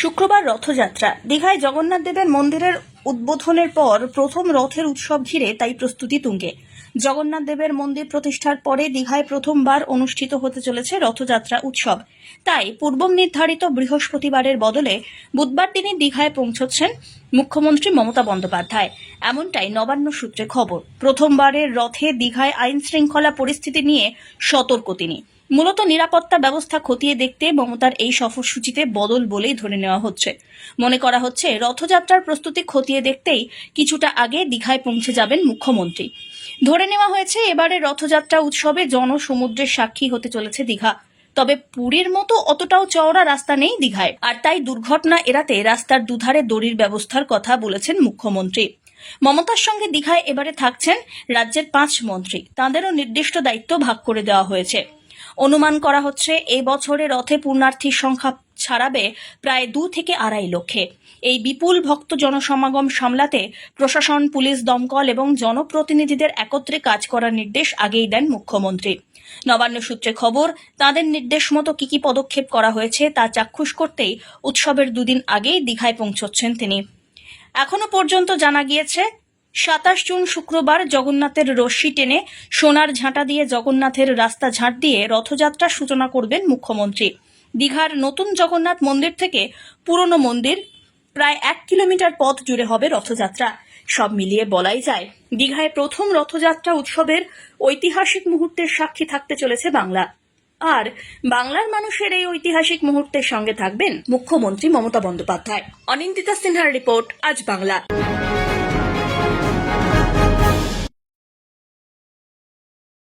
শুক্রবার রথযাত্রা। দীঘায় জগন্নাথ দেবের মন্দিরের উদ্বোধনের পর প্রথম রথের উৎসব ঘিরে তাই প্রস্তুতি তুঙ্গে। জগন্নাথ দেবের মন্দির প্রতিষ্ঠার পরে দীঘায় প্রথমবার অনুষ্ঠিত হতে চলেছে রথযাত্রা উৎসব। তাই পূর্ব নির্ধারিত বৃহস্পতিবারের বদলে বুধবার দিনই দীঘায় পৌঁছচ্ছেন মুখ্যমন্ত্রী মমতা বন্দ্যোপাধ্যায়। এমনটাই নবান্ন সূত্রে খবর। প্রথমবারের রথে দীঘায় আইন শৃঙ্খলা পরিস্থিতি নিয়ে সতর্ক তিনি। মূলত নিরাপত্তা ব্যবস্থা খতিয়ে দেখতে মমতার এই সফরসূচিতে বদল বলেই ধরে নেওয়া হচ্ছে। মনে করা হচ্ছে, রথযাত্রার প্রস্তুতি খতিয়ে দেখতেই কিছুটা আগে দীঘায় পৌঁছে যাবেন মুখ্যমন্ত্রী। ধরে নেওয়া হয়েছে, এবারে রথযাত্রা উৎসবে জনসমুদ্রের সাক্ষী হতে চলেছে দীঘা। তবে পুরীর মতো অতটাও চওড়া রাস্তা নেই দীঘায়। আর তাই দুর্ঘটনা এড়াতে রাস্তার দুধারে দড়ির ব্যবস্থার কথা বলেছেন মুখ্যমন্ত্রী। মমতার সঙ্গে দীঘায় এবারে থাকছেন রাজ্যের পাঁচ মন্ত্রী। তাঁদেরও নির্দিষ্ট দায়িত্ব ভাগ করে দেওয়া হয়েছে। অনুমান করা হচ্ছে এই বছরে রথে পূর্ণার্থীর সংখ্যা ছাড়াবে প্রায় দু থেকে আড়াই লক্ষে। এই বিপুল ভক্ত জনসমাগম সামলাতে প্রশাসন, পুলিশ, দমকল এবং জনপ্রতিনিধিদের একত্রে কাজ করার নির্দেশ আগেই দেন মুখ্যমন্ত্রী। নবান্ন সূত্রে খবর, তাদের নির্দেশ মতো কি কি পদক্ষেপ করা হয়েছে তা চাক্ষুষ করতেই উৎসবের দুদিন আগেই দীঘায় পৌঁছচ্ছেন তিনি। এখনও পর্যন্ত জানা গিয়েছে সাতাশ জুন শুক্রবার জগন্নাথের রশ্মি টেনে সোনার ঝাঁটা দিয়ে জগন্নাথের রাস্তা ঝাঁট দিয়ে রথযাত্রার সূচনা করবেন মুখ্যমন্ত্রী। দীঘার নতুন জগন্নাথ মন্দির থেকে পুরনো মন্দির প্রায় এক কিলোমিটার পথ জুড়ে হবে রথযাত্রা। সব মিলিয়ে বলাই যায়, দীঘায় প্রথম রথযাত্রা উৎসবের ঐতিহাসিক মুহূর্তের সাক্ষী থাকতে চলেছে বাংলা। আর বাংলার মানুষের এই ঐতিহাসিক মুহূর্তের সঙ্গে থাকবেন মুখ্যমন্ত্রী মমতা বন্দ্যোপাধ্যায়। অনিন্দিতা সিনহার রিপোর্ট, আজ বাংলা।